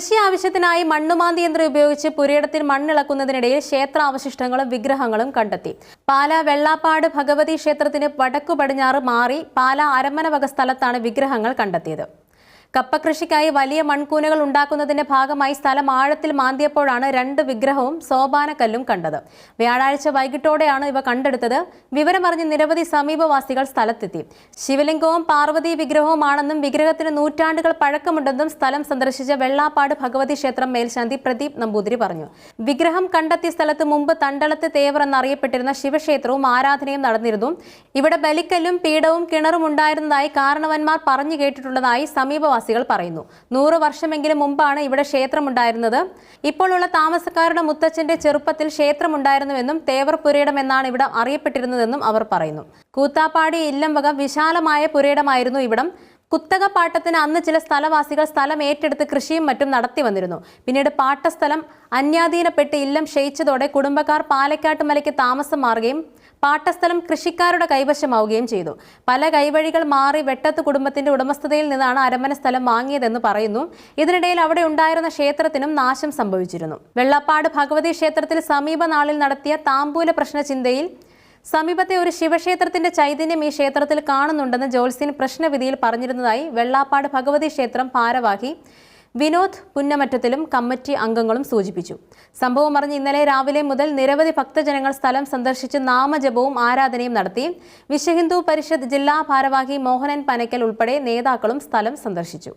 കൃഷി ആവശ്യത്തിനായി മണ്ണുമാന്തി യന്ത്രം ഉപയോഗിച്ച് പുരയിടത്തിൽ മണ്ണിളക്കുന്നതിനിടയിൽ ക്ഷേത്രാവശിഷ്ടങ്ങളും വിഗ്രഹങ്ങളും കണ്ടെത്തി. പാല വെള്ളാപ്പാട് ഭഗവതി ക്ഷേത്രത്തിന് വടക്കു പടിഞ്ഞാറ് മാറി പാല അരമന വക സ്ഥലത്താണ് വിഗ്രഹങ്ങൾ കണ്ടെത്തിയത്. കപ്പ കൃഷിക്കായി വലിയ മൺകൂനകൾ ഉണ്ടാക്കുന്നതിന്റെ ഭാഗമായി സ്ഥലം ആഴത്തിൽ മാന്തിയപ്പോഴാണ് രണ്ട് വിഗ്രഹവും സോപാനക്കല്ലും കണ്ടത്. വ്യാഴാഴ്ച വൈകിട്ടോടെയാണ് ഇവ കണ്ടെടുത്തത്. വിവരമറിഞ്ഞ് നിരവധി സമീപവാസികൾ സ്ഥലത്തെത്തി. ശിവലിംഗവും പാർവതി വിഗ്രഹവുമാണെന്നും വിഗ്രഹത്തിന് നൂറ്റാണ്ടുകൾ പഴക്കമുണ്ടെന്നും സ്ഥലം സന്ദർശിച്ച വെള്ളാപ്പാട് ഭഗവതി ക്ഷേത്രം മേൽശാന്തി പ്രദീപ് നമ്പൂതിരി പറഞ്ഞു. വിഗ്രഹം കണ്ടെത്തിയ സ്ഥലത്ത് മുമ്പ് തണ്ടളത്ത് തേവർ എന്നറിയപ്പെട്ടിരുന്ന ശിവക്ഷേത്രവും ആരാധനയും നടന്നിരുന്നു. ഇവിടെ ബലിക്കല്ലും പീഠവും കിണറും ഉണ്ടായിരുന്നതായി കാരണവന്മാർ പറഞ്ഞു കേട്ടിട്ടുള്ളതായി സമീപവാസികൾ പറയുന്നു. നൂറ് വർഷമെങ്കിലും മുമ്പാണ് ഇവിടെ ക്ഷേത്രമുണ്ടായിരുന്നത്. ഇപ്പോഴുള്ള താമസക്കാരുടെ മുത്തച്ഛന്റെ ചെറുപ്പത്തിൽ ക്ഷേത്രമുണ്ടായിരുന്നുവെന്നും തേവർ പുരയിടം എന്നാണ് ഇവിടെ അറിയപ്പെട്ടിരുന്നതെന്നും അവർ പറയുന്നു. കൂത്താപ്പാടി ഇല്ലം വക വിശാലമായ പുരയിടമായിരുന്നു ഇവിടം. കുത്തക പാട്ടത്തിന് അന്ന് ചില സ്ഥലവാസികൾ സ്ഥലം ഏറ്റെടുത്ത് കൃഷിയും മറ്റും നടത്തി വന്നിരുന്നു. പിന്നീട് പാട്ടസ്ഥലം അന്യാധീനപ്പെട്ട് ഇല്ലം ക്ഷയിച്ചതോടെ കുടുംബക്കാർ പാലക്കാട്ട് മലയ്ക്ക് താമസം മാറുകയും പാട്ടസ്ഥലം കൃഷിക്കാരുടെ കൈവശമാവുകയും ചെയ്തു. പല കൈവഴികൾ മാറി വെട്ടത്ത് കുടുംബത്തിന്റെ ഉടമസ്ഥതയിൽ നിന്നാണ് അരമന സ്ഥലം വാങ്ങിയതെന്ന് പറയുന്നു. ഇതിനിടയിൽ അവിടെ ഉണ്ടായിരുന്ന ക്ഷേത്രത്തിനും നാശം സംഭവിച്ചിരുന്നു. വെള്ളപ്പാട് ഭഗവതി ക്ഷേത്രത്തിൽ സമീപ നാളിൽ നടത്തിയ താമ്പൂല പ്രശ്ന ചിന്തയിൽ സമീപത്തെ ഒരു ശിവക്ഷേത്രത്തിന്റെ ചൈതന്യം ഈ ക്ഷേത്രത്തിൽ കാണുന്നുണ്ടെന്ന് ജോത്സ്യൻ പ്രശ്നവിധിയിൽ പറഞ്ഞിരുന്നതായി വെള്ളാപ്പാട് ഭഗവതി ക്ഷേത്രം ഭാരവാഹി വിനോദ് പുന്നമറ്റത്തിലും കമ്മിറ്റി അംഗങ്ങളും സൂചിപ്പിച്ചു. സംഭവം അറിഞ്ഞ് ഇന്നലെ രാവിലെ മുതൽ നിരവധി ഭക്തജനങ്ങൾ സ്ഥലം സന്ദർശിച്ച് നാമജപവും ആരാധനയും നടത്തി. വിശ്വഹിന്ദു പരിഷത്ത് ജില്ലാ ഭാരവാഹി മോഹനൻ പനക്കൽ ഉൾപ്പെടെ നേതാക്കളും സ്ഥലം സന്ദർശിച്ചു.